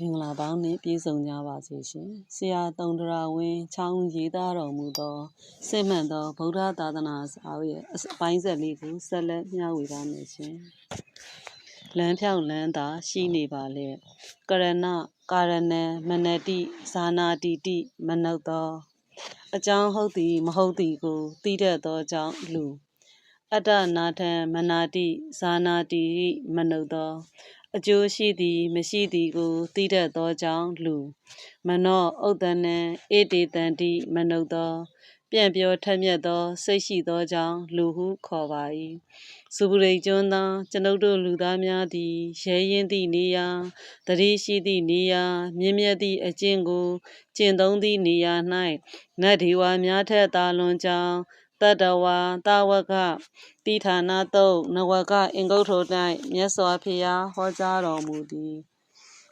မင်္ဂလာပေါင်းနှင့်ပြည့်စုံကြပါစေရှင်ဆရာတုံတရာဝင်းချောင်းရေးသားတော်မူသောစိတ်မှန်သောဗုဒ္ဓသာသနာစာအုပ်ရဲ့အပိုင်းဆက်လေးကိုဆက်လက်မျှဝေပါမယ်ရှင်လမ်းဖြောင်းလမ်းသာရှိနေပါလေကရဏကာရဏံမနတိဇာနာတိတိမနုဿောအကြောင်းဟုတ်သည်မဟုတ်သည်ကိုသိတတ်သောကြောင့်လူအတ္တနာထံမနာတိဇာနာတိမနုဿော အကျိုးရှိသည် မရှိသည်ကိုသိတတ်သောကြောင့်လူမနောဥဒ္ဒနံဧတေတန္တိမနုဿောပြန့်ပြောထက်မြက်သော စိတ်ရှိသောကြောင့်လူဟုခေါ်ပါ၏စုပရိတ်ကျွန်းသားကျွန်ုပ်တို့လူသားများသည်ရဲရင်သည့်နေရာတတိရှိသည့်နေရာမြင့်မြတ်သည့်အကျင့်ကိုကျင့်သုံးသည့်နေရာ၌နတ်ဒီဝါများထက်သာလွန်ကြောင်း တတဝါတာဝကတိဌာနတုတ်နဝကအင်္ဂုတ္ထို၌မြတ်စွာဘုရားဟောကြားတော်မူသည်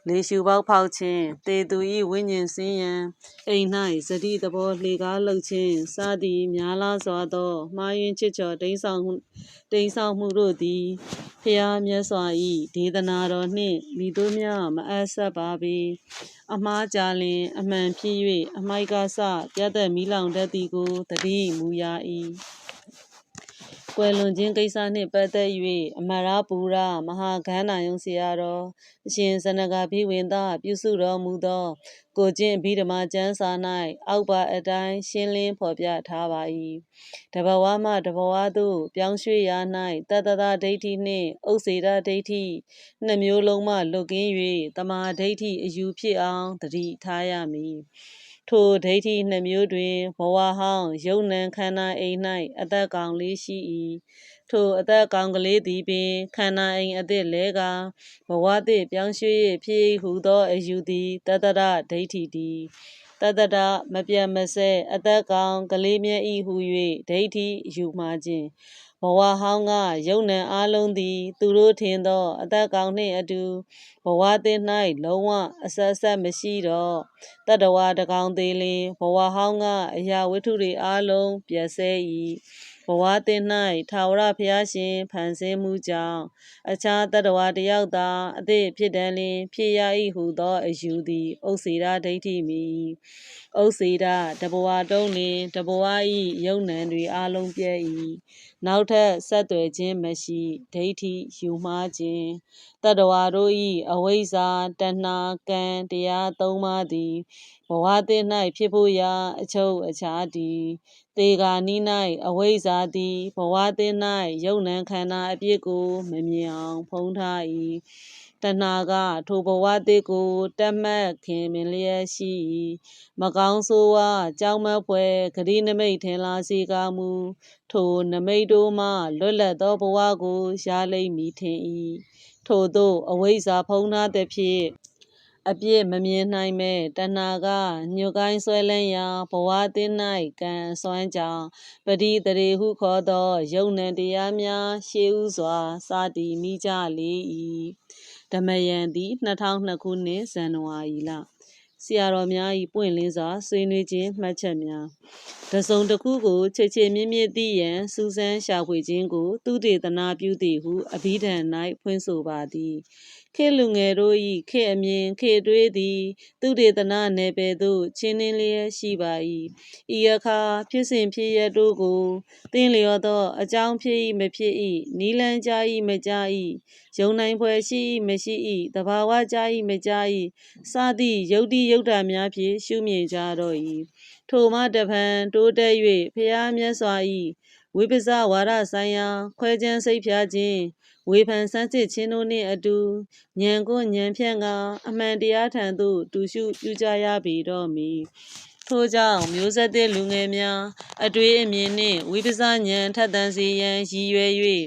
လေရှုပေါက်ဖောက်ခြင်းတေသူဤဝိညာဉ်စင်းရန်အိမ်၌ဇတိတဘောလှေကားလှုပ်ခြင်းစသည်များလားစွာသောမှားယွင်းချစ်ချော်တိမ်ဆောင်တိမ်ဆောင်မှုတို့သည်ဖျားမြတ်စွာဤဒေသနာတော်နှင့်မိတို့များမအပ်ဆက်ပါပေအမှားကြလင် အမှန်ဖြစ်၍အမိုက်ကစပြတ်သက်မီးလောင်တတ်သည်ကိုတတိမူရာ၏ ကွယ်လွန်ခြင်းကိစ္စနှင့်ပတ်သက်၍အမရပူရ မဟာဂန္ဓာယုံဆရာတော် အရှင် ဇနဂါဘိဝင်သားပြုစုတော်မူသော ကိုကျင့်အဘိဓမ္မာကျမ်းစာ၌အောက်ပါအတိုင်းရှင်းလင်းဖော်ပြထားပါ၏တဘဝမှတဘဝသို့ပြောင်းရွှေ့ရာ၌တတတဒိဋ္ဌိနှင့်ဥစ္စေတဒိဋ္ဌိနှစ်မျိုးလုံးမှလွတ်ကင်း၍တမာဒိဋ္ဌိအယူဖြစ်အောင်တတိထားရမည်ထိုဒိဋ္ဌိနှစ်မျိုးတွင်ဘဝဟောင်းယုံနံခန္ဓာအိမ်၌အသက်ကောင်လေးရှိ၏ ထိုအသက်ကောင်ကလေးသည်ပင်ခန္ဓာအိမ်အသစ်လဲကဘဝသည့်ပြောင်းရွှေ့၍ဖြစ်ဟုသောအယူသည်တတရဒိဋ္ဌိတည်တတရမပြတ်မစဲအသက်ကောင်ကလေးမြတ်ဤဟု၍ဒိဋ္ဌိယူမှာခြင်းဘဝဟောင်းကယုံနံအားလုံးသည် သူတို့ထင်သော အသက်ကောင်နှင့်အတူဘဝသစ်၌လုံးဝအဆက်ဆက်မရှိတော့တတဝါတကောင်သေးလင်ဘဝဟောင်းကအရာဝတ္ထုတွေအားလုံးပြည့်စဲ၏ ဘဝသစ်၌ထာဝရဘုရားရှင်ဖန်ဆင်းမှုကြောင့်အခြားတတဝါတယောက်သာအသည့်ဖြစ်တန်လင်ဖြစ်ရ၏ဟုသောအယူသည်ဥစေရာဒိဋ္ဌိမီဥစေရာတဘဝတုံးလင်တဘဝ၏ယုံနံတွေအလုံးပြဲ၏ နောက်ထပ်ဆက်သွယ်ခြင်းမရှိဒိဋ္ဌိယူမှားခြင်းတတဝါတို့၏အဝိဇ္ဇာတဏှာကံတရားသုံးပါးသည်ဘဝသစ်၌ဖြစ်ဖို့ရာအချုပ်အခြာတည်သေဂာနိ၌အဝိဇ္ဇာသည်ဘဝသစ်၌ယုံနံခန္ဓာအပြစ်ကိုမမြင်အောင်ဖုံးထား၏ တဏှာက ထိုဘဝသစ်ကိုတတ်မှတ်ခင်မင်လျက်ရှိ၏မကောင်းဆိုးဝါကြောင်းမဖွဲဂရိနမိတ်ထင်လာစေကာမူထိုနမိတ်တို့မှလွတ်လပ်သောဘဝကိုရလိမ့်မည်ထင်၏ထို့သောအဝိဇ္ဇာဖုံးထားသည်ဖြင့်အပြစ်မမြင်နိုင်မဲ့တဏှာကညွကိုင်းဆွဲလန်းရာဘဝသစ်၌ကံစွမ်းကြောင့်ပတိတရေဟုခေါ်သောယုံနံတရားများရှေးဥစွာစတည်မိကြလေ၏ ဓမယံသည်2002ခုနှစ်ဇန်နဝါရီလဆရာတော်များ၏ပွင့်လင်းစွာဆွေးနွေးခြင်းမှတ်ချက်များတစုံတစ်ခုကိုချေချေမြင့်မြင့်သိရန်စူးစမ်းရှာဖွေခြင်းကို သူတေသနာပြုသည်ဟုအဘိဓမ္မာ၌ဖွင့်ဆိုပါသည် ခေလူငယ်တို့၏ခေအမြင်ခေတွေးသည် သူတေသနာနယ်ပယ်သို့ချင်းနှင်းလျက်ရှိပါ၏ဤအခါဖြစ်စဉ်ဖြစ်ရတို့ကိုသင်လျော်သော အကြောင်းဖြစ်၏မဖြစ်၏နီလန်းကြ၏မကြ၏ယုံနိုင်ဖွယ်ရှိ၏မရှိ၏တဘာဝကြ၏မကြ၏စသည့်ယုတ်တိယုတ်တာများဖြင့်ရှုမြင်ကြတော့၏ထိုမှတဖန်တိုးတက်၍ဖျားမြတ်စွာ၏ဝိပဇဝါဒဆိုင်ရာ ခွဲခြမ်းစိတ်ဖြာခြင်း ဝေဖန်ဆန်းစစ်ခြင်းတို့နှင့်အတူဉာဏ်ကိုဉာဏ်ဖြန့်ကအမှန်တရားထံသို့တူရှုပြုကြရပေတော့မည်ထို့ကြောင့်မျိုးဆက်သစ်လူငယ်များအတွေ့အမြင်နှင့်ဝိပဿနာဉာဏ်ထက်သန်စေရန်ရည်ရွယ်၍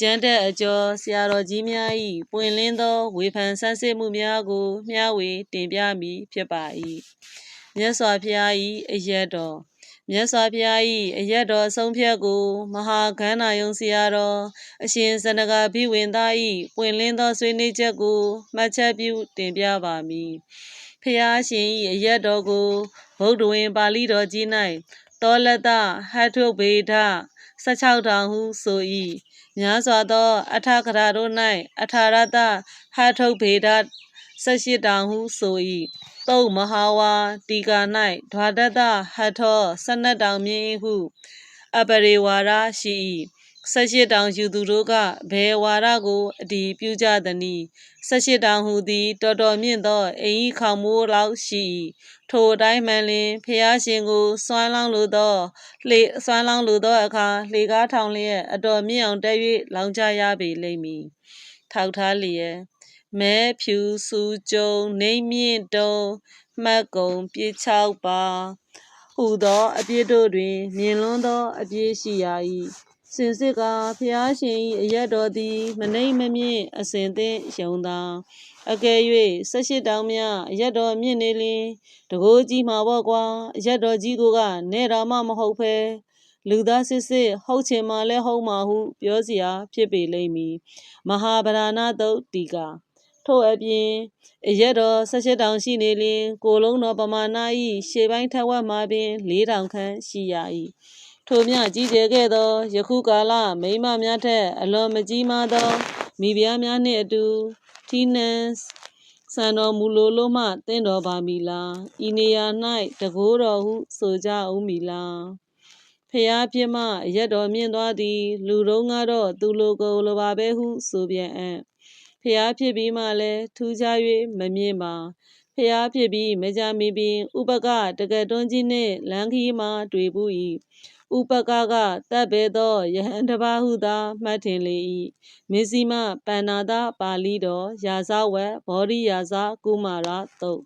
ကျမ်းတဲ့အကျော်ဆရာတော်ကြီးများ၏ပွင့်လင်းသောဝေဖန်ဆန်းစစ်မှုများကိုမျှဝေတင်ပြမည်ဖြစ်ပါ၏မြတ်စွာဘုရား၏အယက်တော် မြတ်စွာဘုရား၏အယက်တော်ဆုံးဖြတ်ကို မဟာကန္နာယုံဆရာတော်အရှင်ဇနဂဘိဝင်သား၏ပွင့်လင်းသောဆွေးနွေးချက်ကိုမှတ်ချက်ပြုတင်ပြပါမည်ဖျားရှင်၏အယက်တော်ကိုဗုဒ္ဓဝင်ပါဠိတော်ကြီး၌တောလတဟထုဗေဒ16တောင်ဟုဆို၏များစွာသော အထာကရာတို့၌အထာရတဟထုဗေဒ ဆက်ရှိတောင်ဟုဆို၏တုတ်မဟာဝါတီကာ၌ဓဝတတဟထောဆနတ်တောင်မြင်ဟု အပရိဝါရရှိ၏ဆက်ရှိတောင်ယူသူတို့ကဘယ်ဝါရကိုအတီးပြုကြသနည်းဆက်ရှိတောင်ဟူသည် တော်တော်မြင့်သောအိမ်ဤခေါမိုးလောက်ရှိ၏ထိုအတိုင်းမှန်လင်ဖျားရှင်ကိုစွမ်းလောင်းလိုသောလှေစွမ်းလောင်းလိုသောအခါလှေကားထောင်လျက်အတော်မြင့်အောင်တက်၍လောင်ချရပေလိမ့်မည်ထောက်ထားလျက် မဲဖြူစူကြုံနေမြင့်တုံမှတ်ကုံပြစ်ချောက်ပါဟူသောအပြစ်တို့တွင် မြင်လွန်းသောအပြစ်ရှိရာ၏စင်စစ်ကဖျားရှင်၏အရက်တော်သည် မနှိမ့်မမြင့်အစဉ်သင့်ယုံသာအကယ်၍ဆက်ရှိတောင်မြအရက်တော်မြင့်နေလျင်တကိုးကြီးမှာပေါ့ကွာအရက်တော်ကြီးကိုကနေတော်မှမဟုတ်ဖဲလူသားစစ်စစ်ဟုတ်ချင်မှလည်းဟုတ်မှာဟု ပြောစရာဖြစ်ပေလိမ့်မည်မဟာဗရဏတုတ်တီကာ ထို့အပြင်အရက်တော်ဆက်ရှိတောင်ရှိနေလျင် ကိုလုံးတော်ပမာဏ၏ရှေ့ပိုင်းထက်ဝက်မှာပင်၄တောင်ခန့်ရှိရ၏ထိုမြကြီးကျယ်ခဲ့သောယခုကာလမိမများထက် အလွန်မကြီးမားသောမိဖုရားများနှင့်အတူထီးနှံဆန်တော်မူလိုလို့မှတင့်တော်ပါမီလားဤနေရာ၌တကိုးတော်ဟုဆိုကြဦးမီလားဖျားပြမရက်တော်မြင့်သွားသည် လူတုံးကတော့သူလိုကိုလိုပါပဲဟုဆိုပြန်အံ့ ဖျားဖြစ်ပြီးမှလည်းထူးခြား၍မမြင့်ပါဖျားဖြစ်ပြီးမကြမီပင်ဥပကတကတွန်းကြီးနှင့်လမ်းခီးမှတွေ့ဘူး၏ဥပကကတပ်ပဲသောယဟန်တပါဟုသာမှတ်ထင်လေ၏မစ္စည်းမပန္နာတာပါဠိတော်ရာဇဝတ်ဘောဓိရာဇကုမာရတုတ်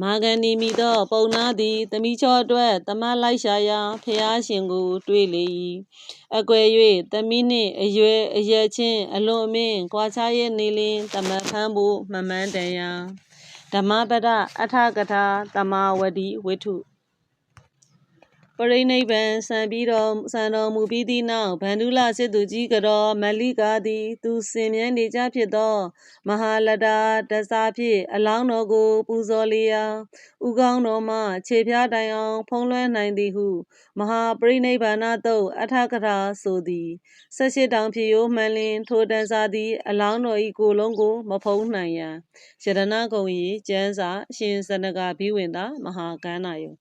မာဂန်နီမီသော ပုံနာသည်တမိချောအတွက်တမတ်လိုက်ရှာရာဖျားရှင်ကို တွေ့လေ၏အကွယ်၍တမိနှင့်အရွယ်အရက်ချင်းအလွန်အမင်းကွာခြားရဲ့နေလင်တမတ်ဖန်းဖို့မမှန်တန်ရာဓမ္မပဒအထကထာတမဝတိဝိထုပ ရိနိဗ္ဗာန်ဆံပြီးတော်ဆံတော်မူပြီးသည့်နောက်ဗန္ဓုလစစ်သူကြီးကတော်မလိကာသည် သူစင်မြန်းနေကြဖြစ်သော မဟာလတာတစားဖြင့်အလောင်းတော်ကို ပူဇော်လျာဥကောင်းတော်မှခြေဖျားတိုင်အောင် ဖုံးလွှမ်းနိုင်သည်ဟု မဟာပရိနိဗ္ဗာန်တုတ်အထကထာဆိုသည်ဆက်ရှိတောင်ဖြစ်ရိုးမှန်လင်ထိုတန်စာသည် အလောင်းတော်၏ကိုယ်လုံးကို မဖုံးနိုင်ရန်ယရဏဂုံ၏ကျမ်းစာ အရှင်စနကဘိဝင်တာမဟာကန္နာယု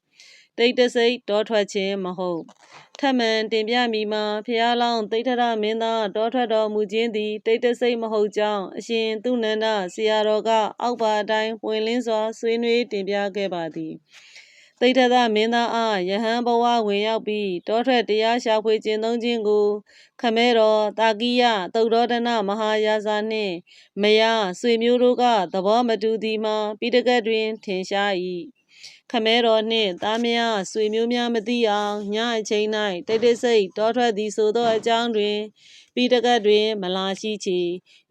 တိတ်တစိတ်တောထွက်ခြင်းမဟုတ်ထမှန်တင်ပြမိမှာဖျားလောင်းတိတ်ထရမင်းသားတောထွက်တော်မူခြင်းသည်တိတ်တစိတ်မဟုတ်ကြောင်းအရှင်သူနန္ဒဆရာတော်ကအောက်ပါအတိုင်းပွင့်လင်းစွာဆွေးနွေးတင်ပြခဲ့ပါသည်တိဋ္ဌသမင်းသားအားယဟန်ဘဝဝင်ရောက်ပြီးတောထွက်တရားရှာဖွေခြင်းသုံးခြင်းကို ခမဲတော်တာကိယသုတ်တော်ဒနာမဟာယာဇာနှင့်မယားဆွေမျိုးတို့ကသဘောမတူသည်မှာပိဋကတ်တွင်ထင်ရှား၏ ခမဲတော်နှင့်သားမယားဆွေမျိုးများမသိအောင်ညအချိန်၌တိတ်တိတ်ဆိတ်တောထွက်သည်ဆိုသောအကြောင်းတွင်ပိတကတ်တွင် မလာရှိချေ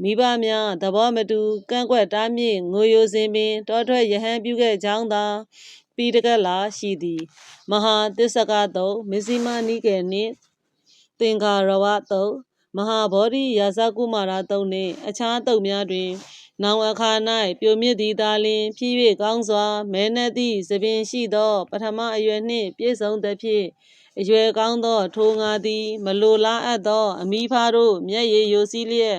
မိဘများသဘောမတူကန့်ကွက်တားမြစ်ငိုယိုစဉ်ပင်တောထွက်ယဟန်ပြုခဲ့ကြောင်းသာပိတကတ်လာရှိသည် မဟာတစ္ဆကတုံမစ္စည်းမနိကေနှင့်သင်္ကာရဝတုံမဟာဗောဓိရာဇကုမာရတုံနှင့်အခြားတုံများတွင် နောင်အခါ၌ပြိုမြစ်သည်သာလျှင်ဖြည့်၍ကောင်းစွာ မဲနှက်သည့်သပင်ရှိသော ပထမအရွယ်နှင့် ပြည့်စုံသဖြင့် အရွယ်ကောင်းသော ထိုငါသည် မလိုလားအပ်သော အမိဖားတို့ မျက်ရည်ယိုစီးလျက်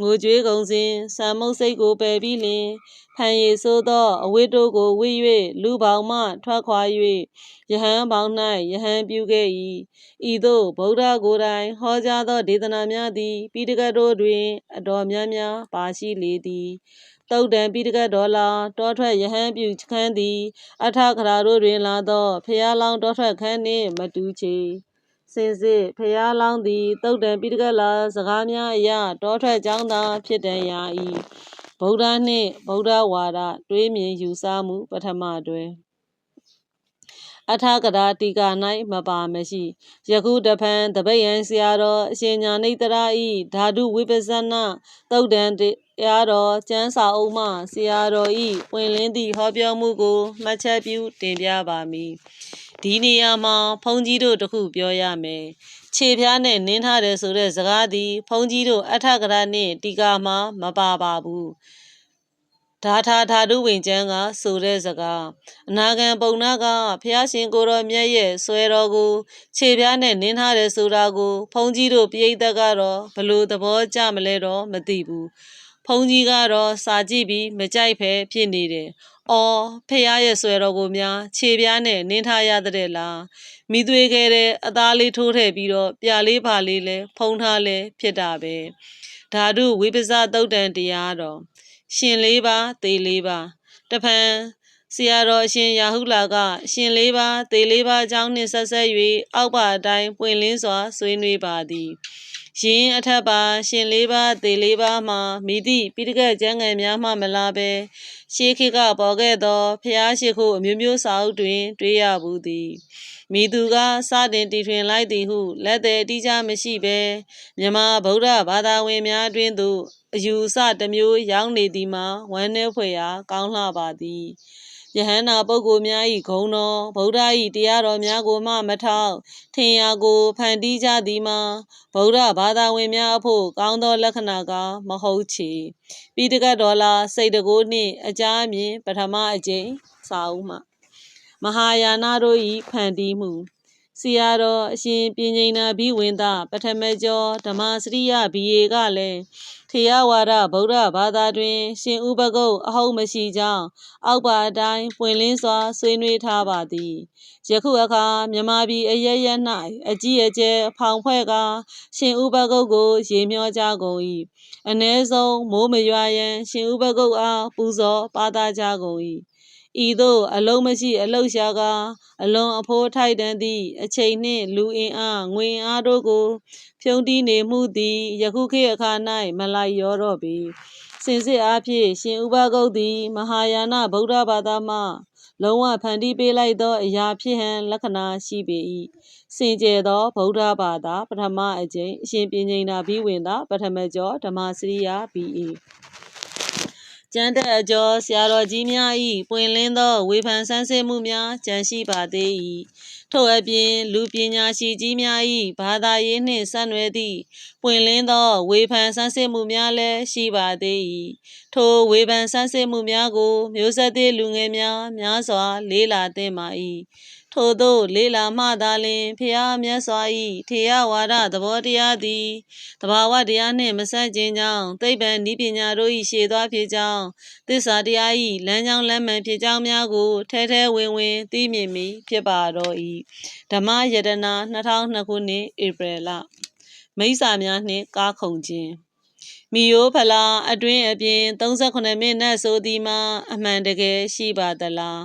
ငိုကြွေးကုန်စဉ် ဆံမုတ်စိတ်ကိုပယ်ပြီးလျှင် ဖန်ရည်ဆိုးသော အဝိတ္တို့ကိုဝိ၍လူပေါင်းမှ ထွက်ခွာ၍ယဟန်ပေါင်း၌ယဟန်ပြုခဲ့၏ဤသို့ ဗုဒ္ဓကိုယ်တိုင် ဟောကြားသော ဒေသနာများသည် ပိဋကတ်တို့တွင် အတော်များများ ပါရှိလေသည် တုတ်တံပိဋကတ်တော်လာတောထွက်ယဟန်ပြုခန်းသည် အထခရာတို့တွင်လာသောဖျားလောင်းတောထွက်ခန်းနှင့်မတူချေစင်စစ်ဖျားလောင်းသည်တုတ်တံပိဋကတ်လာစကားများအရတောထွက်ကြောင်းသာဖြစ်တန်ရာ၏ဗုဒ္ဓနှင့်ဗုဒ္ဓဝါဒတွေးမြင်ယူဆမှု ပထမတွင်အထာကရာတိကာ၌မပါမရှိယခုတဖန်တပိယံဆရာတော်အရှင်ညာနေတရာဤဓာတုဝိပဿနာသုတ်တံ တရားတော်ကျမ်းစာအုပ်မှဆရာတော်ဤဝင်လင်းသည့်ဟောပြောမှုကိုမှတ်ချက်ပြုတင်ပြပါမည်ဒီနေရာမှာဘုန်းကြီးတို့တခုပြောရမယ်ခြေဖျားနဲ့နင်းထားတယ်ဆိုတဲ့စကားသည်ဘုန်းကြီးတို့အထကရာနှင့်တီကာမှာမပါပါဘူးဓာထာဓာတုဝင်ကျမ်းကဆိုတဲ့စကားအနာဂံပုံနာကဖျားရှင်ကိုတော်မြတ်ရဲ့ဆွဲတော်ကိုခြေပြားနဲ့နင်းထားတယ်ဆိုတာကိုဖုန်ကြီးတို့ပြိဿကတော့ဘလို့သဘောကျမလဲတော့မသိဘူး ဖုန်ကြီးကတော့စာကြည့်ပြီးမကြိုက်ဖဲဖြစ်နေတယ်။အော်ဖះရဲ့ဆွဲတော်ကိုများခြေပြားနဲ့နင်းထားရတဲ့လားမိသွေးခဲတဲ့အသားလေးထိုးထည့်ပြီးတော့ပြလေးပါလေးလဲဖုံးထားလဲဖြစ်တာပဲဓာတုဝိပဇသုတ်တန်တရားတော်ရှင်လေးပါသေလေးပါတဖန်ဆရာတော်အရှင်ရာဟုလာက ရှင်လေးပါသေလေးပါအကြောင်းနှင့်ဆက်ဆက်၍အောက်ပါအတိုင်းပွင့်လင်းစွာဆွေးနွေးပါသည် ရှင်အထက်ပါရှင်လေးပါသေလေးပါမှာမိသည့်ပိဋကကျမ်းဂန်များမှမလားပဲရှေးခေတ်ကပေါ်ခဲ့သောဖျားရှိခိုးအမျိုးမျိုးစာအုပ်တွင် တွေ့ရဘူးသည်မိသူကစတင်တည်ထွင်လိုက်သည်ဟုလက်သည်အတိအကျမရှိဘဲမြန်မာဗုဒ္ဓဘာသာဝင်များတွင်သို့အယူအဆတစ်မျိုးရောက်နေသည်မှာဝမ်းနည်းဖွယ်ရာကောင်းလှပါသည် ယဟန္တာပုဂ္ဂိုလ်များ၏ဂုဏ်တော်ဗုဒ္ဓ၏တရားတော်များကိုမှမထောက်ထင်ရာကိုဖန်တီးကြသည်မှာဗုဒ္ဓဘာသာဝင်များအဖို့ကောင်းသောလက္ခဏာကမဟုတ်ချေပိဋကတ်တော်လာစိတ်တကိုးနှင့်အကြအမြင်ပထမအကျိန်စာအုပ်မှမဟာယာနတို့၏ဖန်တီးမှုဆရာတော်အရှင်ပြင်းငိန်နာဘိဝင်းသားပထမကျော်ဓမ္မစရိယဘီယေကလည်း ထေရဝါဒဗုဒ္ဓဘာသာတွင် ရှင်ဥပကုတ်အဟုတ်မရှိကြောင်းအောက်ပါအတိုင်းပွင့်လင်းစွာ ဆွေးနွေးထားပါသည်ယခုအခါမြမပြည်အရရက်၌အကြီးအကျယ်ဖောင်ဖွဲ့ကာရှင်ဥပကုတ်ကို ရေမျောကြကုန်၏အ ਨੇ ဆုံးမိုးမရွာရန်ရှင်ဥပကုတ်အားပူဇော်ပါတာကြကုန်၏ ဤသို့အလုံးမရှိအလုရှာကအလွန်အဖိုးထိုက်တန်သည့်အချိန်နှင့်လူအင်အားငွေအင်အားတို့ကို ဖြုံးတီးနေမှုသည်ယခုခေတ်အခါ၌မလိုက်ရောတော့ပေစင်စစ်အားဖြင့်ရှင်ဥပဂုတ်သည် မဟာယာနဗုဒ္ဓဘာသာမှလုံးဝဖန်တီးပေးလိုက်သောအရာဖြစ်ဟန်လက္ခဏာရှိပေ၏စင်ကြယ်သောဗုဒ္ဓဘာသာ ပထမအကျင့်အရှင်ပြင်းငိန်နာဘိဝင်သာပထမကျော်ဓမ္မစရိယာဘီအေ ကျမ်းတဲ့အကျော်ဆရာတော်ကြီးများ၏ပွင့်လင်းသောဝေဖန်ဆန်းစစ်မှုများကြံရှိပါသေး၏ထို့အပြင်လူပညာရှိကြီးများ၏ဘာသာရေးနှင့်ဆက်နွယ်သည့်ပွင့်လင်းသောဝေဖန်ဆန်းစစ်မှုများလည်းရှိပါသေး၏ထိုဝေဖန်ဆန်းစစ်မှုများကို မျိုးဆက်သည့်လူငယ်များများစွာ လေးလာသင့်ပါ၏ ထို့သောလေးလာမှသာလျှင်ဖျားမြတ်စွာ၏ထေရဝါဒသဘောတရားသည်တဘာဝတရားနှင့်မဆန့်ကျင်ကြောင်းသိပ္ပံဤပညာတို့၏ရှေသွားဖြစ်ကြောင်းသစ္စာတရား၏လမ်းကြောင်းလမ်းမှန်ဖြစ်ကြောင်းများကိုထဲထဲဝင်ဝင်သိမြင်မိဖြစ်ပါတော့၏ဓမ္မယတနာ2002ခုနှစ်ဧပြီလမိစ္ဆာများနှင့်ကားခုန်ခြင်း မီယိုဖလာအတွင်းအပြင်38မိနစ်ဆိုသည်မှာအမှန်တကယ်ရှိပါသလား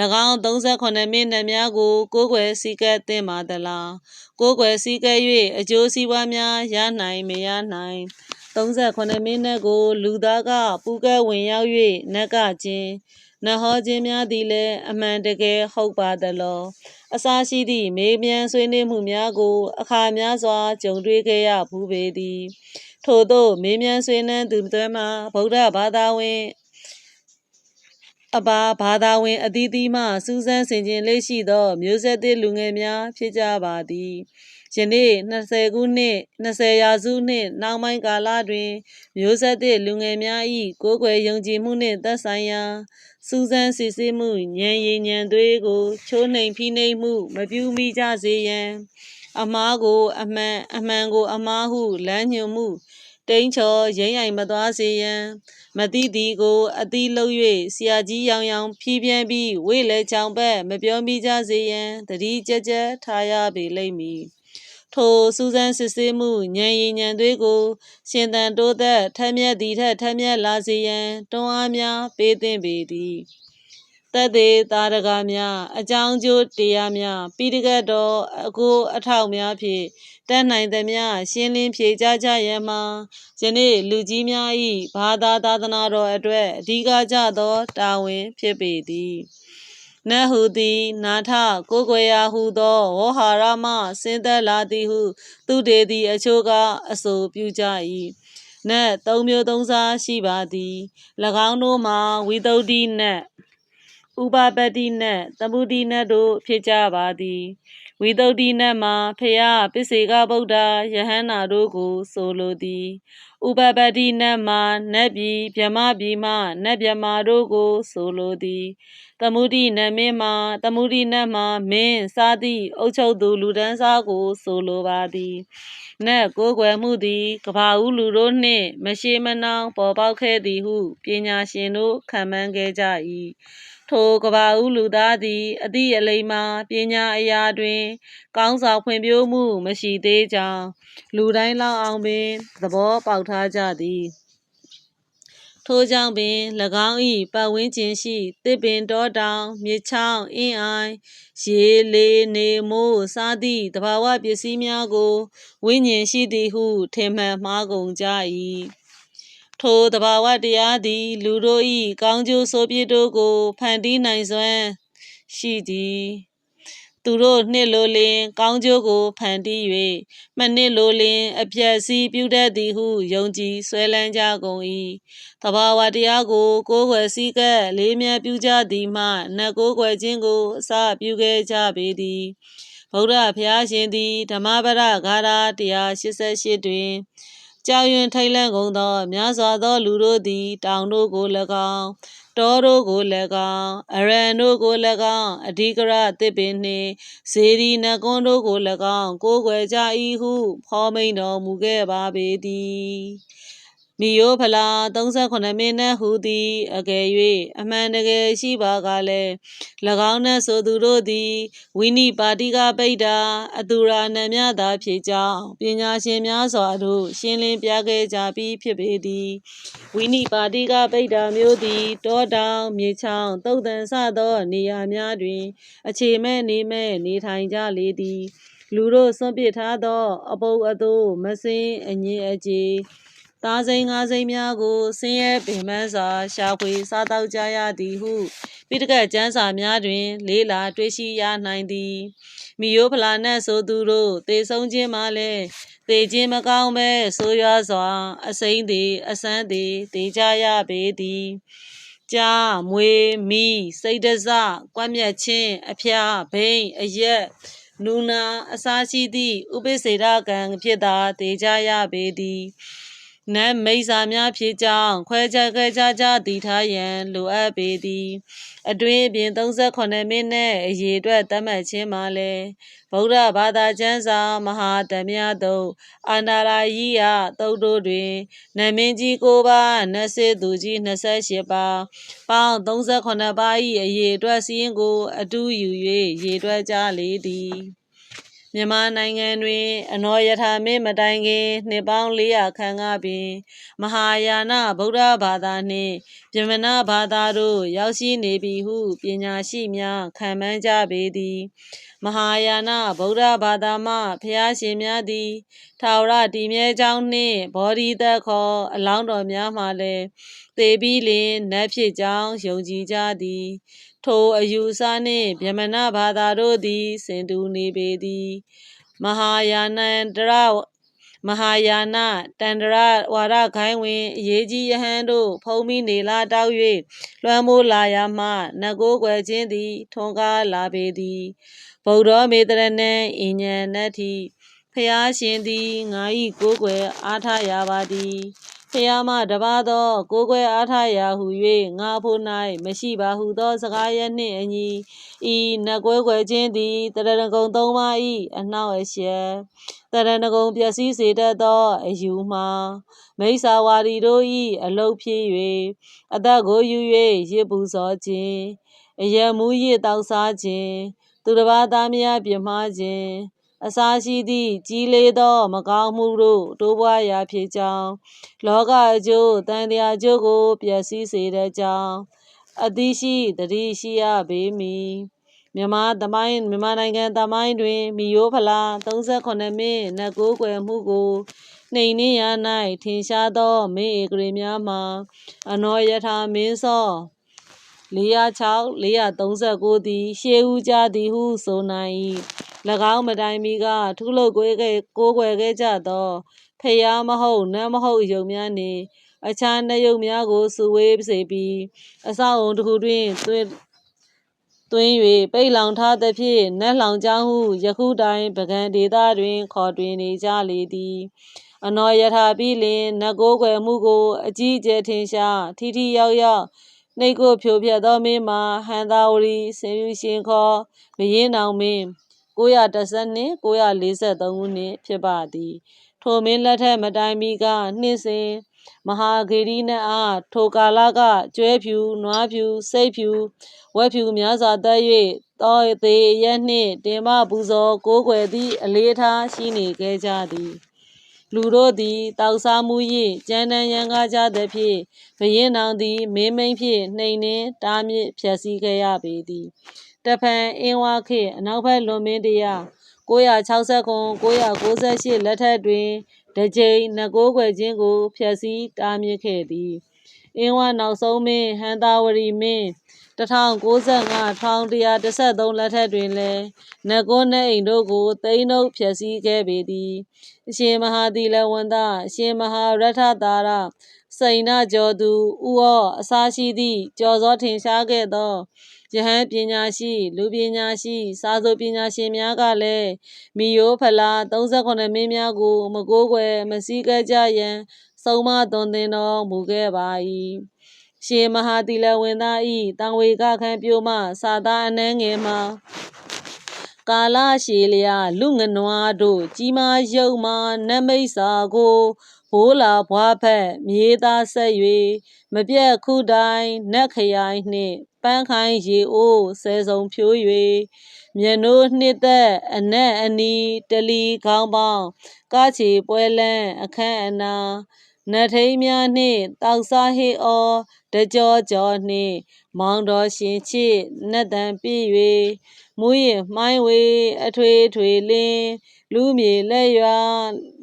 ၎င်း38မိနစ်များကိုကိုးကွယ်စည်းကပ်သင့်ပါသလားကိုးကွယ်စည်းကပ်၍အကျိုးစီးပွားများရနိုင်မရနိုင်38မိနစ်ကို လူသားကပူကဲဝင်ရောက်၍နက်ကခြင်းနဟောခြင်းများသည်လည်းအမှန်တကယ်ဟုတ်ပါသလောအစာရှိသည့်မေးမြန်းဆွေးနွေးမှုများကို အခါများစွာကြုံတွေ့ခဲ့ရဘူးပေသည် ထို့သောမေးမြန်းဆွေးနွေးသူတွေမှာဗုဒ္ဓဘာသာဝင်အပါဘာသာဝင်အသီးသီးမှစူးစမ်းဆင်ခြင်လေးရှိသော မျိုးဆက်သစ်လူငယ်များဖြစ်ကြပါသည်ယနေ့20ခုနှစ်20ရာစုနှင့်နောက်ပိုင်းကာလတွင် မျိုးဆက်သစ်လူငယ်များ၏ကိုယ်ွယ်ယုံကြည်မှုနှင့်သက်ဆိုင်ရာစူးစမ်းစစ်ဆေးမှုဉာဏ်ရည်ဉာဏ်သွေးကို ချိုးနှိမ်ဖိနှိပ်မှု မပြုမိကြစေရန် အမားကို အမှန်အမှန်ကို အမားဟုလမ်းညွှန်မှုတိန်ချော်ရိမ့်ရိုင်မသွားစေရန်မတိတီကို အတိလုံး၍ဆရာကြီးရောင်ရောင်ဖြီးပြန်းပြီးဝိလေချောင်ဘက်မပြောမိကြစေရန်တတိကြကြထားရပေလိမ့်မည်ထိုစူးစမ်းစစ်ဆေးမှုဉာဏ်ရည်ဉာဏ်သွေးကို ရှင်သန်တိုးသက်ထက်မြက်သည်ထက်ထက်မြက်လာစေရန်တွန်းအားများပေးသင့်ပေသည် သက်သေးသာရကများအကြောင်းကျိုးတရားများပိဋကတ်တော်အကိုအထောက်များဖြင့်တတ်နိုင်သမျှရှင်းလင်းဖြေကြားကြရန်မှာယနေ့လူကြီးများ၏ဘာသာသာသနာတော်အတွက်အဓိကကြသောတာဝန်ဖြစ်ပေသည်နတ်ဟုသည်နာထကိုကိုရာဟုသောဝေါဟာရမဆင်းသက်လာသည်ဟု သူတေသည်အချို့ကအဆိုပြုကြ၏နတ်သုံးမျိုးသုံးစားရှိပါသည်၎င်းတို့မှာဝိသုဒ္ဓိနတ် ဥပပတ္တိနတ်သမုဒိနတ်တို့ဖြစ်ကြပါသည်ဝိသုဒ္ဓိနတ်မှာဖရာပစ္စေကဗုဒ္ဓယဟန္တာတို့ကိုဆိုလိုသည်ဥပပတ္တိနတ်မှာနတ်ပြည်မြမပြည်မှနတ်မြမတို့ကို ဆိုလိုသည်သမုဒိနတ်မင်းမှာသမုဒိနတ်မှာမင်းစားသည့်အုပ်ချုပ်သူလူဒန်းစားကို ဆိုလိုပါသည်နတ်ကိုးကွယ်မှုသည်ကဘာဦးလူတို့နှင့် မရှိမနှောင်ပေါ်ပေါက်ခဲ့သည်ဟုပညာရှင်တို့ခံမှန်းခဲ့ကြ၏ ထိုကဘာဦးလူသားသည်အသည့်အလိမ္မာပညာအရာတွင် ကောင်းစွာဖွံ့ဖြိုးမှုမရှိသေးကြောင်းလူတိုင်းလောက်အောင်ပင်သဘောပေါက်ထားကြသည်ထိုကြောင့်ပင်၎င်း၏ပတ်ဝန်းကျင်ရှိသစ်ပင်တောတောင်မြစ်ချောင်းအင်းအိုင်ရေလေနေမိုးစားသည့်သဘာဝပစ္စည်းများကိုဝိညာဉ်ရှိသည်ဟုထင်မှတ်မှားကုန်ကြ၏ ထိုသဘာဝတရားသည် လူတို့၏ကောင်းကျိုးဆိုးပြစ်တို့ကို ဖန်တီးနိုင်စွမ်းရှိသည်သူတို့နှစ်လိုလင်ကောင်းကျိုးကိုဖန်တီး၍မနှစ်လိုလင် အပြည့်စည်းပြုတတ်သည်ဟုယုံကြည်ဆွဲလန်းကြကုန်၏တဘာဝတရားကို ကိုးကွယ်စည်းကပ်လေးမြတ်ပြုကြသည်မှနတ်ကိုးကွယ်ခြင်းကိုအစပြုခဲ့ကြပေသည်ဗုဒ္ဓဘုရားရှင်သည်ဓမ္မပဒဂါထာ188တွင် ကြောင်ရင်ထိတ်လန့်ကုန်သော များစွာသောလူတို့သည် တောင်တို့ကို၎င်း တောတို့ကို၎င်း အရန်တို့ကို၎င်း အဓိကရသစ်ပင်နှင့်ဇေဒီနကွန်းတို့ကို၎င်း ကိုးကွယ်ကြ၏ဟုဖော်မိန်တော်မူခဲ့ပါပေသည် မိယိုဖလာ38မိနစ်ဟူသည်အကယ်၍အမှန်တကယ်ရှိပါကလည်း၎င်းနှင့်ဆိုသူတို့သည်ဝိနိပါတိကပိဋ္ဌာအတူရာနမြသာဖြစ်ကြောင်းပညာရှင်များစွာတို့ရှင်းလင်းပြခဲ့ကြပြီးဖြစ်ပေသည်ဝိနိပါတိကပိဋ္ဌာမျိုးသည်တောတောင်မြေချောင်းတုတ်တန်စသောနေရာများတွင် အခြေမဲ့နေမဲ့နေထိုင်ကြလေသည် လူတို့စွန့်ပစ်ထားသော အပုပ်အသိုးမစင်းအငင်းအကြေ သားစိမ်းငါးစိမ်းများကိုဆင်းရဲပင်ပန်းစွာရှာဖွေစားတောက်ကြရသည်ဟုပိဋကကျမ်းစာများတွင် လေးလာတွေ့ရှိရနိုင်သည်မိယိုဖလာနတ်ဆိုသူတို့သေဆုံးခြင်းမှလည်းသေခြင်းမကောင်းပဲဆိုရွာစွာ အစိမ့်သည် အစမ်းသည်သေကြရပေသည်ကြာမွေမိစိတ်တစကွက်မြက်ချင်းအဖျားဘိန်းအရက်နူနာအစာရှိသည့်ဥပိ္ပစေဒကံဖြစ်သာသေကြရပေသည် နတ်မိစ္ဆာများဖြစ်ကြောင်းခွဲခြားခဲ့ကြကြသည်ထားရန် လိုအပ်ပေသည် အတွင်းပြင်38မိနစ်အရေအတွက်သတ်မှတ်ခြင်းမှာလဲဗုဒ္ဓဘာသာကျမ်းစာမဟာဓမ္မတုတ်အာန္တရာယိယတုတ်တို့တွင်နမင်းကြီး9ပါးနတ်စေသူကြီး28ပါးပေါင်း38ပါး၏အရေအတွက်စီးရင်ကို အတူယူ၍ရေတွက်ကြလေသည် မြန်မာနိုင်ငံတွင် အနောယထာမင်းမတိုင်ခင်နှစ်ပေါင်း400ခန့်ကပင် မဟာယာနဗုဒ္ဓဘာသာနှင့် ဗြဟ္မဏဘာသာတို့ ရောက်ရှိနေပြီဟု ပညာရှိများခံမှန်းကြပေသည် မဟာယာနဗုဒ္ဓဘာသာမှဖျားရှင်များသည် ထာဝရတည်မြဲကြောင်းနှင့်ဘောဓိသက်ခေါ်အလောင်းတော်များမှလည်းသေပြီးလင်နတ်ဖြစ်ကြောင်းယုံကြည်ကြသည် ထိုအယူဆနှင့်ဗြဟ္မဏဘာသာတို့သည်ဆင်တူနေပေသည်မဟာယာနန္တရမဟာယာနတန္တရဝါဒခိုင်းဝင်အရေးကြီးယဟန်တို့ ဖုံးမိနေလာတောက်၍လွှမ်းမိုးလာရမှနတ်ကိုးကွယ်ခြင်းသည်ထွန်းကားလာပေသည်ဗုဒ္ဓမေတရဏံအញ្ញံနတ္ထိဖျားရှင်သည်ငါ၏ကိုးကွယ်အားထားရပါသည် ဖျားမတပါသော ကိုးကွယ်အားထားရာဟု၍ငါဖို့၌မရှိပါဟုသောစကားရနှင့်အညီဤနတ်ကွယ်ကွယ်ခြင်းသည်တရဏဂုံသုံးပါး၏အနှောက်အယှက်တရဏဂုံပျက်စီးစေတတ်သောအယူမှာမိစ္ဆာဝါဒီတို့၏အလုတ်ဖြစ်၍အသက်ကိုယူ၍ရစ်ပူဇော်ခြင်းအယံမူရစ်တောက်စားခြင်းသူတစ်ပါးသားများပြမှားခြင်း အစာရှိသည့်ကြီးလေးသော မကောင်းမှုတို့တိုးပွားရာဖြစ်ကြောင်းလောကအကျိုးတန်တရားကျိုးကိုပျက်စီးစေတဲ့ကြောင်းအသိရှိတတိရှိရပေမည်မြန်မာသမိုင်းမြန်မာနိုင်ငံသမိုင်းတွင်မိယိုးဖလား38မိနတ်ကိုးကွယ်မှုကိုနှိမ်နှင်းရ၌ထင်ရှားသောမင်းဧကရေများမှာအနောယထာမင်းစော406 439သည်ရှေးဦးကြသည်ဟုဆိုနိုင်၏၎ င်းမတိုင်မီကထုလုပ်ကိုယ်ကိုးကွယ်ခဲ့ကြသောဖျားမဟုတ်နတ်မဟုတ်ယုံများနှင့်အခြားနှယုတ်များကိုစုဝေးစေပြီးအဆောက်အုံတစ်ခုတွင်သွင်းသွင်း၍ပိတ်လောင်ထားသဖြင့်နတ်လောင်ကြောင်းဟုယခုတိုင်ပကံဒေသတွင် ခေါ်တွင်နေကြလေသည်အနောယထာပြီးလင်နတ်ကိုးကွယ်မှုကို အကြီးအကျယ်ထင်ရှားထိထိရောက်ရောက်နှိတ်ကိုဖြိုဖျက်သောမင်းမှာဟန်သာဝရီဆင်ယူရှင်ခေါ်ဘုရင်နောင်မင်း 912 943ခုနှစ်ဖြစ်ပါသည် ထိုမင်းလက်ထက်မတိုင်မီကနှစ်စဉ်မဟာဂေရီနတ်အားထိုကာလကကျွဲဖြူနွားဖြူစိတ်ဖြူဝက်ဖြူများစွာတက်၍တောသေးရက်နှင့်တင်မပူဇော်ကိုးကွယ်သည့်အလေးထားရှိနေခဲ့ကြသည်လူတို့သည်တောက်စားမှု၍ကြမ်းတမ်းရန်ကားကြသဖြင့်ဘရင်နောင်သည်မင်းမိန်ဖြင့်နှိမ်နှင်းတားမြစ်ဖျက်ဆီးခဲ့ရပေသည် တဖန်အင်းဝါခေအနောက်ဘက်လွန်မင်းတရား969 998လက်ထက်တွင်တကြိမ်နတ်ကိုးကွယ်ခြင်းကိုဖျက်ဆီးတားမြစ်ခဲ့သည်အင်းဝါနောက်ဆုံးမင်းဟန်သာဝရီမင်း1095 1113လက်ထက်တွင်လည်းနတ်ကွန်းနှင့်အိမ်တို့ကိုသိမ်းနှုတ်ဖျက်ဆီးခဲ့ပေသည်အရှင်မဟာသီလဝန္တအရှင်မဟာရထတာရ စိန်နာကျော်သူဥဩအစာရှိသည့်ကျော်စောထင်ရှားခဲ့သောယဟန်ပညာရှိလူပညာရှိစာဆိုပညာရှင်များကလည်းမိယိုဖလား38မင်းများကို မကိုးကွယ်မစည်းကပ်ကြရန်ဆုံးမသွန်သင်တော်မူခဲ့ပါ၏ရှင်မဟာတိလဝင်းသားဤတံဝေကခန့်ပြိုမှစာသားအနှဲငယ်မှာကာလရှည်လျာလူငနွားတို့ ကြီးမားရုပ်မာနတ်မိတ်စာကို ဘိုးလာဘွားဖက်မြေသားဆက်၍မပြတ်ခုတိုင်နတ်ခရိုင်နှင့်ပန်းခိုင်းရေအိုးဆဲစုံဖြိုး၍မျက်နှိုးနှစ်သက်အနက်အနီတလီခေါင်းပေါင်းကချေပွဲလန်းအခန်းအနာ နတ်ထိန်များနှင့်တောက်စားဟေအောတကြောကြောနှင့် မောင်တော်ရှင်ချစ်နတ်တန်ပြည့်၍မူရင်မှိုင်းဝေအထွေထွေလင်းလူမြေလက်ရွာ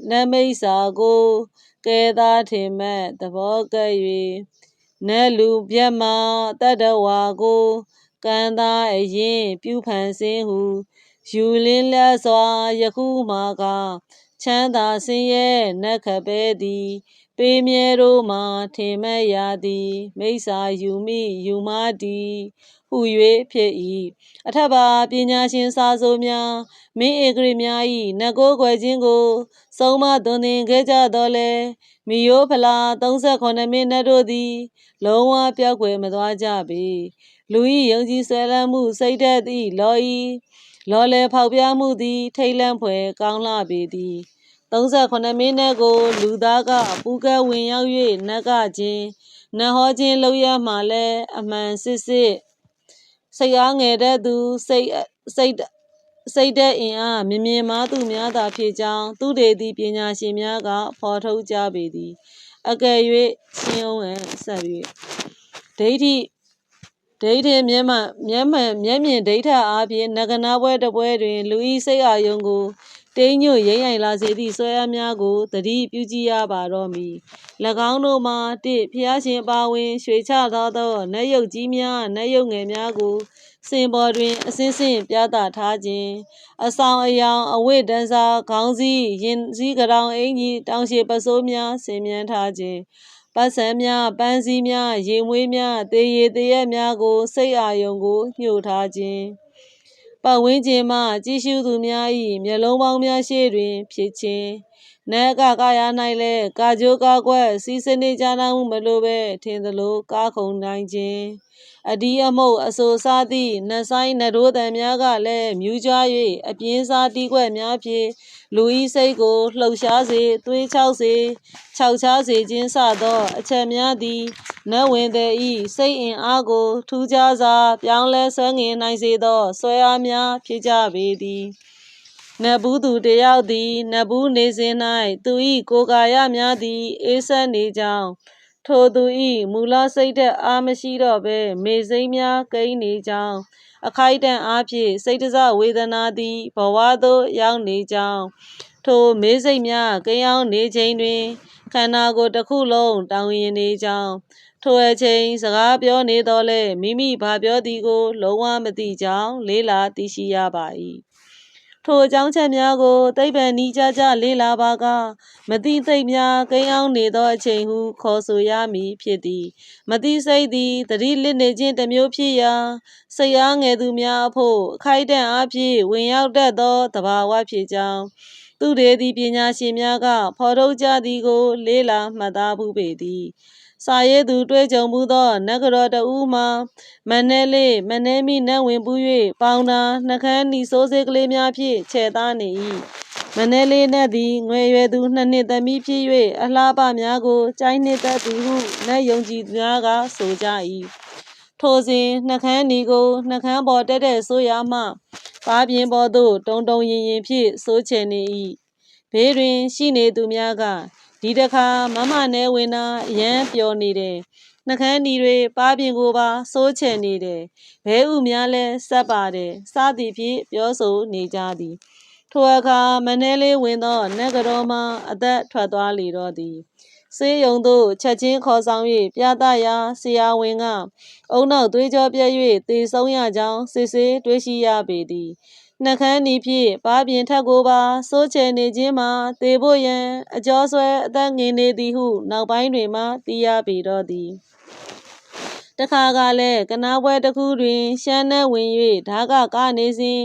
နမိတ်စာကိုကဲသားထင်မဲ့သဘောကပ်၍နတ်လူပြတ်မတတ္တဝါကိုကံသားအရင်ပြုဖန်ဆင်းဟုယူလင်းလက်စွာယခုမှာကချမ်းသာဆင်းရဲနတ်ခပဲသည် ပေးမြဲတို့မှာထင်မဲ့ရသည်မိစ္ဆာယူမိယူမသည်ဟူ၍ဖြစ်၏အထက်ပါပညာရှင်စာဆိုများမင်းဧကရိများ၏နတ်ကိုးကွယ်ခြင်းကိုဆုံးမသွန်သင်ခဲ့ကြတော်လဲမိယိုးဖလား38မင်းနတ်တို့သည် လုံးဝပြောက်ွယ်မသွားကြပေလူ၏ယုံကြည်ဆွဲလန်းမှုစိတ်သက်သည့်လော်ဤလော်လေဖောက်ပြမှုသည် ထိတ်လန့်ဖွယ်ကောင်းလှပေသည် 38မိနစ်ကို လူသားကပူကဲဝင်ရောက်၍နတ်ကခြင်းနတ်ဟောခြင်းလောက်ရမှလည်းအမှန်စစ်စစ်စိတ်အားငယ်တဲ့သူစိတ်စိတ်စိတ်တဲ့အင်အားမြင်မြင်မားသူများသာဖြစ်ကြောင်းသူတေသည့်ပညာရှင်များကဖော်ထုတ်ကြပေသည်အကယ်၍ရှင်အောင်ဟန်ဆက်၍ဒိဋ္ဌိဒိဋ္ဌိမျက်မှန်မျက်မှန်မျက်မြင်ဒိဋ္ဌအားဖြင့်နဂနာပွဲတပွဲတွင် လူဤစိတ်အာယုံကို တိမ်ညွတ်ရိမ့်ရိုင်လာစေသည့်ဆွဲအားများကိုတတိပြုကြည့်ရပါတော့မည်၎င်းတို့မှာတိဖျားရှင်ပါဝင်ရွှေချသောသောနတ်ရုပ်ကြီးများနတ်ရုပ်ငယ်များကိုစင်ပေါ်တွင် အစင်းစင်းပြသထားခြင်းအဆောင်အယောင်အဝိဒံစာခေါင်းစည်းရင်စည်းကရောင်အင်ကြီးတောင်ရှိပစိုးများဆင်မြန်းထားခြင်းပတ်စံများပန်းစည်းများရေမွေးများတေရည်တရက်များကို စိတ်အာယုံကိုညှို့ထားခြင်း ပတ်ဝန်းကျင်မှကြည်ရှုသူများ၏မျက်လုံးပေါင်းများရှေ့တွင် ဖြစ်ခြင်း နတ်ကကာယ၌လည်းကာကြိုးကားကွက်စီးစနစ်ကြနာမှုမလိုပဲထင်သလိုကားခုန်နိုင်ခြင်းအဒီအမုတ်အဆိုစားသည့်နတ်ဆိုင်နရိုးတန်များကလည်းမြူးကြွား၍အပြင်းစားတီးကွက်များဖြင့်လူဤစိတ်ကိုလှုပ်ရှားစေသွေးချောက်စေခြောက်ချားစေခြင်းစသော အချက်များသည်နတ်ဝင်သည်ဤစိတ်အင်အားကို ထူးခြားစွာပြောင်းလဲဆွဲငင်နိုင်စေသောဆွဲအားများဖြစ်ကြပေသည် နတ်ဘူးသူတယောက်သည်နတ်ဘူးနေစဉ်၌သူ၏ကိုယ်ကာယများသည်အေးဆက်နေကြောင်းထိုသူ၏မူလစိတ်သက်အားမရှိတော့ဘဲမေစိမ့်များကိန်းနေကြောင်းအခိုက်တန့်အားဖြင့်စိတ်တစဝေဒနာသည်ဘဝသို့ရောက်နေကြောင်းထိုမေစိတ်များကိန်းအောင်နေချိန်တွင်ခန္ဓာကိုယ်တစ်ခုလုံးတောင်းရင်နေကြောင်းထိုအချိန်စကားပြောနေတော့လဲမိမိဘာပြောသည်ကို လုံးဝမသိကြောင်းလေးလာသိရှိရပါ၏ ထိုအကြောင်းချက်များကိုသိပ္ပံနီးကြကြလေ့လာပါကမတိသိပ်များကိန်းအောင်နေသောအချိန်ဟုခေါ်ဆိုရမည်ဖြစ်သည် မတိစိတ်သည်တတိလစ်နေခြင်းတစ်မျိုးဖြစ်ရာစိတ်အားငယ်သူများအဖို့အခိုက်အတန့်အားဖြင့်ဝင်ရောက်တတ်သောတဘာဝဖြစ်ကြောင်းသူတေသည်ပညာရှင်များကဖော်ထုတ်ကြသည်ကို လေးလာမှတ်သားမှုပေသည် စာရေးသူတွေ့ကြုံမှုသောနဂရောတဦးမှာမနဲလေးမနဲမိနတ်ဝင်ပူး၍ပေါင်နာနှကန်းနီစိုးစေးကလေးများဖြင့်ခြေသားနေ၏မနဲလေးနတ်သည်ငွေရွယ်သူနှစ်နှစ်သမီးဖြစ်၍အလားပများကိုကြိုင်းနှစ်သက်သည်ဟုနတ်ယုံကြည်များကဆိုကြ၏ထိုစဉ်နှကန်းနီကိုနှကန်းပေါ်တက်တဲ့ဆိုရမှပါးပြင်ပေါ်သို့တုံတုံရင်ရင်ဖြင့်စိုးချေနေ၏ဘေးတွင်ရှိနေသူများက ဒီတခါမမနဲဝင်တာအရန်ပျော်နေတယ်နှကန်းဒီတွေပါးပြင်ကိုပါစိုးချေနေတယ်ဘဲဥများလဲဆက်ပါတယ်စသည်ဖြင့်ပြောဆိုနေကြသည်ထိုအခါမနဲလေးဝင်သောနတ်ကတော်မှအသက်ထွက်သွားလေတော့သည်စေးရုံသို့ချက်ချင်းခေါ်ဆောင်၍ပြသရာဆရာဝန်ကအုံနောက်သွေးကြောပြက်၍သေဆုံးရကြောင်းစစ်ဆေးတွေ့ရှိရပေသည် နှကန်းဤဖြင့်ပါးပြင်ထက်ကိုပါစိုးချေနေခြင်းမှာသေဖို့ရန် အကျော်ဆွဲအသက်ငင်နေသည်ဟု နောက်ပိုင်းတွင်မှသိရပေတော့သည်တခါကလည်းကနာပွဲတစ်ခုတွင် ရှမ်းနှဲဝင်၍ဓာကကနေစဉ်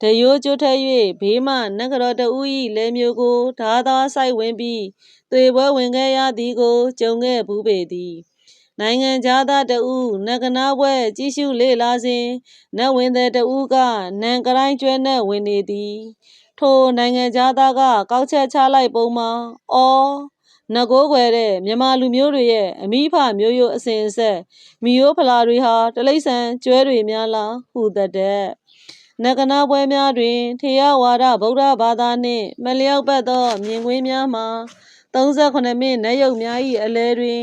တရိုးကျွတ်ထက်၍ဘေးမှနဂရောတဦး၏လဲမျိုးကိုဓာသာဆိုင်ဝင်ပြီးသွေပွဲဝင်ခဲ့ရသည်ကိုကြုံခဲ့ဘူးပေသည် နိုင်ငံသားတဦးနဂနာပွဲကြည့်ရှုလေ့လာစဉ်နတ်ဝင်တဲ့တဦးကနန်ကရိုင်းကျွဲနဲ့ဝင်နေသည်ထိုနိုင်ငံသားကကောက်ချက်ချလိုက်ပုံမှာအော်နဂိုးွယ်တဲ့မြန်မာလူမျိုးတွေရဲ့အမိဖမျိုးရိုးအစဉ်အဆက်မီယိုဖလာတွေဟာတလိษံကျွဲတွေများလားဟူသတဲ့နဂနာပွဲများတွင်ထေရဝါဒဗုဒ္ဓဘာသာနှင့်မလျောက်ပတ်သောမြင်ကွင်းများမှာ38မိနတ်ရုပ်များ၏အလဲတွင်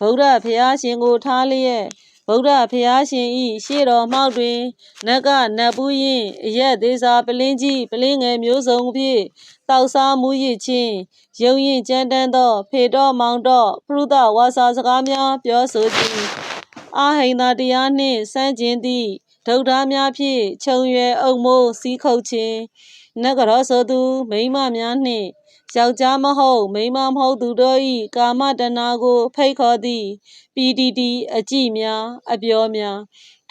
ဗုဒ္ဓဖျားရှင်ကိုထားလျက်ဗုဒ္ဓဖျားရှင်၏ရှေ့တော်မှောက်တွင်နတ်ကနတ်ပူးရင်အရက်သေးစာပလင်းကြီးပလင်းငယ်မျိုးစုံဖြင့်တောက်စားမှုရစ်ချင်းရုံရင်ကြမ်းတမ်းသော ဖေတော့မောင်တော့ပရုဒဝါစာစကားများပြောဆိုသည်အာဟိန္ဒတရားနှင့်စန့်ကျင်သည့်ဒုဒ္ဓများဖြင့်ခြုံရွယ်အုပ်မိုးစီးခုတ်ခြင်းနဂရောဆိုသူမိမများနှင့် ယောက်ျားမဟုတ်မိန်းမမဟုတ်သူတို့၏ကာမတဏကို ဖိတ်ခေါ်သည်ပီတီတီအကြည့်များ အပြောများ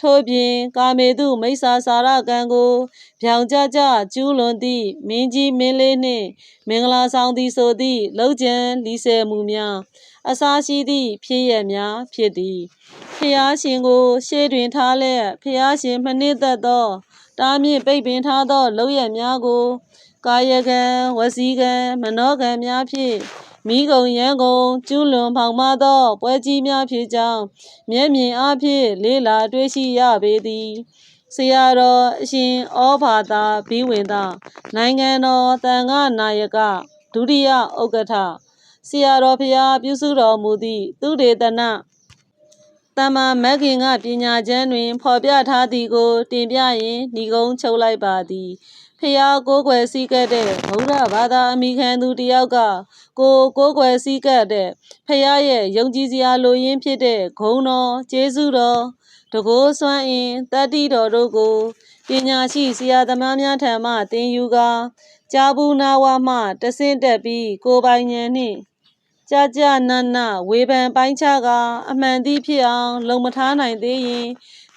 ထို့ပြင်ကာမေတုမိစ္ဆာစာရကံကိုဗျောင်ကြကြကျူးလွန်သည့်မင်းကြီးမင်းလေးနှင့် မင်္ဂလာဆောင်သည်ဆိုသည့်လှုပ်ကြံလီဆယ်မှုများ အစာရှိသည့်ဖြစ်ရများဖြစ်သည်ဖျားရှင်ကို ရှေ့တွင်ထားလျက်ဖျားရှင်မနှိမ့်သက်သောတားမြင့်ပိတ်ပင်ထားသောလောက်ရများကို ကာယကံဝစီကံမနောကံများဖြင့်မိဂုံရန်ကုန်ကျူးလွန်ဖောင်မသော ပွဲကြီးများဖြစ်ကြောင်းမျက်မြင်အားဖြင့်လေးလာတွေ့ရှိရပေသည်ဆရာတော်အရှင်ဩဘာသာဘီဝင်သာနိုင်ငံတော်တန်ခါနာယကဒုတိယဥက္ကဋ္ဌဆရာတော်ဖျားပြုစုတော်မူသည့်သူဒေသနတမ္မာမဂ်ခင်ကပညာကျမ်းတွင် ဖော်ပြထားသည်ကို တင်ပြရင်ဏီကုံချုပ်လိုက်ပါသည် ဖျားကိုးကွယ်စည်းကပ်တဲ့ဗုဒ္ဓဘာသာအမိခံသူတယောက်ကကိုကိုးကွယ်စည်းကပ်တဲ့ဖျားရဲ့ယုံကြည်စရာလိုရင်းဖြစ်တဲ့ဂုံတော်ကျေးဇူးတော်တကိုးစွမ်းအင်တတ္တိတော်တို့ကိုပညာရှိဆရာသမားများထံမှသင်ယူကာကြာဘူးနာဝမှတဆင့်တက်ပြီးကိုပိုင်ဉာဏ်နှင့်ကြာကြာနာနာဝေဖန်ပိုင်းခြားကာအမှန်တည်းဖြစ်အောင် လုံမထားနိုင်သေးရင်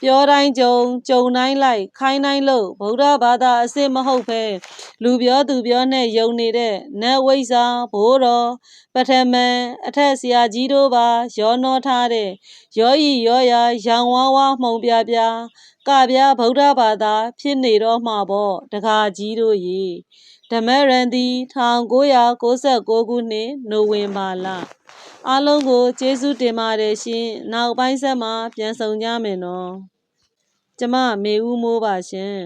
ပြောတိုင်းကြုံကြုံတိုင်းလိုက် ခိုင်းတိုင်းလို့ဗုဒ္ဓဘာသာအစစ်မဟုတ်ဘဲလူပြောသူပြောနဲ့ယုံနေတဲ့နတ်ဝိဇ္ဇာဘိုးတော်ပထမန်အထက်ဆရာကြီးတို့ပါ ရောနှောထားတဲ့ရောဤရောရာရောင်ဝါးဝါမှုံပြပြကဗျာဗုဒ္ဓဘာသာ ဖြစ်နေတော့မှာပေါ့တကားကြီးတို့ရေဓမ္မရန်သည်1996ခုနှစ်နိုဝင်ဘာလအားလုံးကိုကျေးဇူးတင်ပါတယ်ရှင်နောက်ပိုင်းဆက်မှာပြန်ဆောင်ကြမယ်နော် ကျမမေဦးမိုးပါရှင်